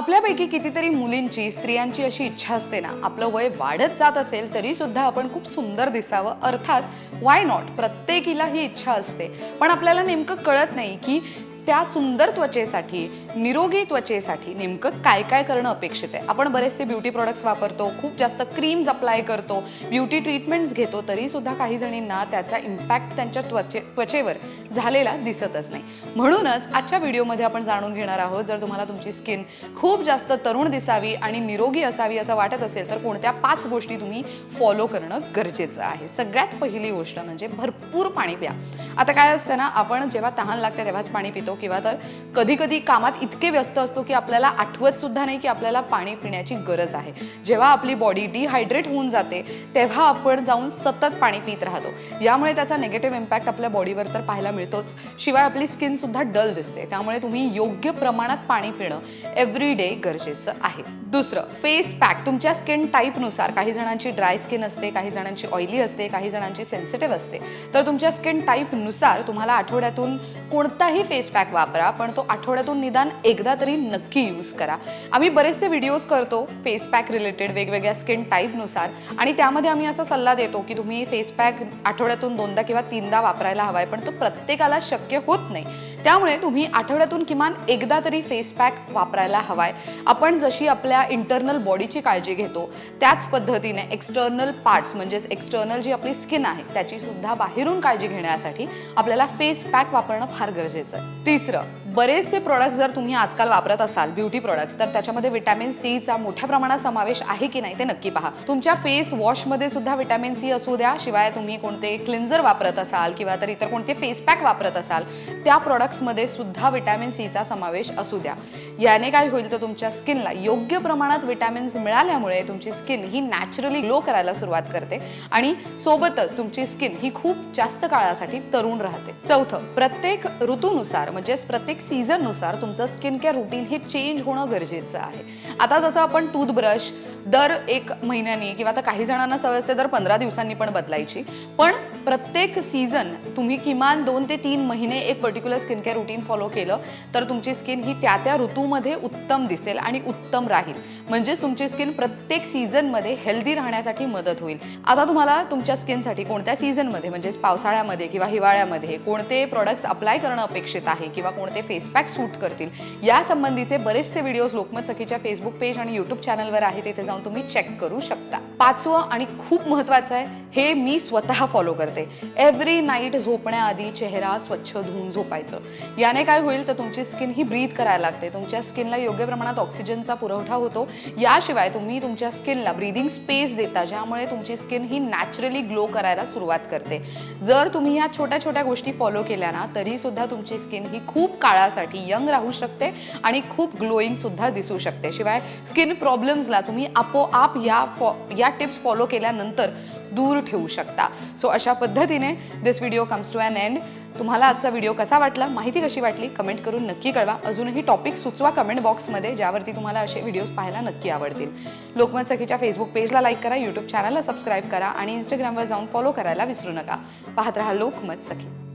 आपल्यापैकी कितीतरी मुलींची स्त्रियांची अशी इच्छा असते ना आपलं वय वाढत जात असेल तरी सुद्धा आपण खूप सुंदर दिसावं. अर्थात वाय नॉट प्रत्येकीला ही इच्छा असते. पण आपल्याला नेमकं कळत नाही की त्या सुंदर त्वचेसाठी निरोगी त्वचेसाठी नेमकं काय काय करणं अपेक्षित आहे? आपण बरेचसे ब्युटी प्रोडक्ट्स वापरतो खूप जास्त क्रीम्स अप्लाय करतो ब्युटी ट्रीटमेंट्स घेतो तरीसुद्धा काही जणींना त्याचा इम्पॅक्ट त्यांच्या त्वचे त्वचेवर झालेला दिसतच नाही. म्हणूनच आजच्या व्हिडिओमध्ये आपण जाणून घेणार आहोत जर तुम्हाला तुमची स्किन खूप जास्त तरुण दिसावी आणि निरोगी असावी असं वाटत असेल तर कोणत्या पाच गोष्टी तुम्ही फॉलो करणं गरजेचं आहे? सगळ्यात पहिली गोष्ट म्हणजे भरपूर पाणी प्या. आता काय असतं ना आपण जेव्हा तहान लागते तेव्हाच पाणी पितो. किंवा तर कधी कधी कामात इतके व्यस्त असतो की आपल्याला आठवत सुद्धा नाही की आपल्याला पाणी पिण्याची गरज आहे. जेव्हा आपली बॉडी डिहायड्रेट होऊन जाते तेव्हा आपण जाऊन सतत पाणी पित राहतो. यामुळे त्याचा निगेटिव्ह इम्पॅक्ट आपल्या बॉडीवर तर पाहायला मिळतोच. शिवाय आपली स्किन सुद्धा डल दिसते. त्यामुळे तुम्ही योग्य प्रमाणात पाणी पिणं एव्हरी डे गरजेचं आहे. दुसरं फेस पॅक तुमच्या स्किन टाईपनुसार काही जणांची ड्राय स्किन असते काही जणांची ऑइली असते काही जणांची सेन्सिटिव्ह असते. तर तुमच्या स्किन टाईपनुसार तुम्हाला आठवड्यातून कोणताही फेस पॅक वापरा पण तो आठवड्यातून निदान एकदा तरी नक्की यूज करा. आम्ही बरेचसे व्हिडिओज करतो फेस पॅक रिलेटेड वेगवेगळ्या स्किन टाईपनुसार आणि त्यामध्ये आम्ही असा सल्ला देतो की तुम्ही फेस पॅक आठवड्यातून दोनदा किंवा तीनदा वापरायला हवाय पण तो प्रत्येकाला शक्य होत नाही. त्यामुळे तुम्ही आठवड्यातून किमान एकदा तरी फेस पॅक वापरायला हवाय. आपण जशी आपल्या इंटरनल बॉडीची काळजी घेतो. त्याच पद्धतीने एक्सटर्नल पार्ट्स म्हणजेच एक्सटर्नल जी आपली स्किन आहे त्याची सुद्धा बाहेरून काळजी घेण्यासाठी आपल्याला फेस पॅक वापरणं फार गरजेचं आहे. तिसरं बरेचसे प्रोडक्ट्स जर तुम्ही आजकाल वापरत असाल ब्युटी प्रोडक्ट्स तर त्याच्यामध्ये विटॅमिन सीचा मोठ्या प्रमाणात समावेश आहे की नाही ते नक्की पहा. तुमच्या फेस वॉशमध्ये सुद्धा विटॅमिन सी असू द्या शिवाय तुम्ही कोणते क्लिन्झर वापरत असाल किंवा तर इतर कोणते फेस पॅक वापरत असाल त्या प्रोडक्ट्समध्ये सुद्धा विटॅमिन सीचा समावेश असू द्या. याने काय होईल तर तुमच्या स्किनला योग्य प्रमाणात विटॅमिन्स मिळाल्यामुळे तुमची स्किन ही नॅचरली ग्लो करायला सुरुवात करते आणि सोबतच तुमची स्किन ही खूप जास्त काळासाठी तरुण राहते. चौथं प्रत्येक ऋतूनुसार म्हणजेच प्रत्येक सीझननुसार तुमचं स्किन केअर रुटीन हे चेंज होणं गरजेचं आहे. आता जसं आपण टूथब्रश दर एक महिन्यानी किंवा आता काही जणांना सवय असते दर पंधरा दिवसांनी पण बदलायची. पण प्रत्येक सीझन तुम्ही किमान दोन ते तीन महिने एक particular skin care routine follow केलं तर तुमची स्किन ही त्या त्या ऋतूमध्ये उत्तम दिसेल आणि उत्तम राहील. म्हणजेच तुमची स्किन प्रत्येक सीझनमध्ये हेल्दी राहण्यासाठी मदत होईल. आता तुम्हाला तुमच्या स्किनसाठी कोणत्या सीझनमध्ये म्हणजेच पावसाळ्यामध्ये किंवा हिवाळ्यामध्ये कोणते प्रॉडक्ट्स अप्लाय करणं अपेक्षित आहे किंवा कोणते फेस पॅक सूट करतील. या संबंधीचे बरेचसे व्हिडिओज लोकमत सखीच्या फेसबुक पेज आणि युट्यूब चॅनलवर आहे तिथे जाऊन तुम्ही चेक करू शकता. पाचवं आणि खूप महत्त्वाचं आहे हे मी स्वतः फॉलो करते. एव्हरी नाईट झोपण्याआधी चेहरा स्वच्छ धुवून झोपायचं. याने काय होईल तर तुमची स्किन ही ब्रीथ करायला लागते. तुमच्या स्किनला योग्य प्रमाणात ऑक्सिजनचा पुरवठा होतो. याशिवाय तुम्ही तुमच्या स्किनला ब्रीदिंग स्पेस देता ज्यामुळे तुमची स्किन ही नॅचरली ग्लो करायला सुरुवात करते. जर तुम्ही या छोट्या छोट्या गोष्टी फॉलो केल्या ना तरीसुद्धा तुमची स्किन ही खूप काळासाठी यंग राहू शकते आणि खूप ग्लोईंग सुद्धा दिसू शकते. शिवाय स्किन प्रॉब्लेम्सला तुम्ही आपोआप या फॉ या टिप्स फॉलो केल्यानंतर दूर ठेवू शकता. सो अशा पद्धतीने this video comes to an end तुम्हाला आजचा व्हिडिओ कसा वाटला? माहिती कशी वाटली? कमेंट करून नक्की कळवा. अजूनही टॉपिक सुचवा कमेंट बॉक्समध्ये ज्यावरती तुम्हाला असे व्हिडिओज पाहायला नक्की आवडतील. लोकमत सखीच्या फेसबुक पेजला लाईक करा यूट्यूब चॅनलला सबस्क्राईब करा आणि इंस्टाग्रामवर जाऊन फॉलो करायला विसरू नका. पाहत राहा लोकमत सखी.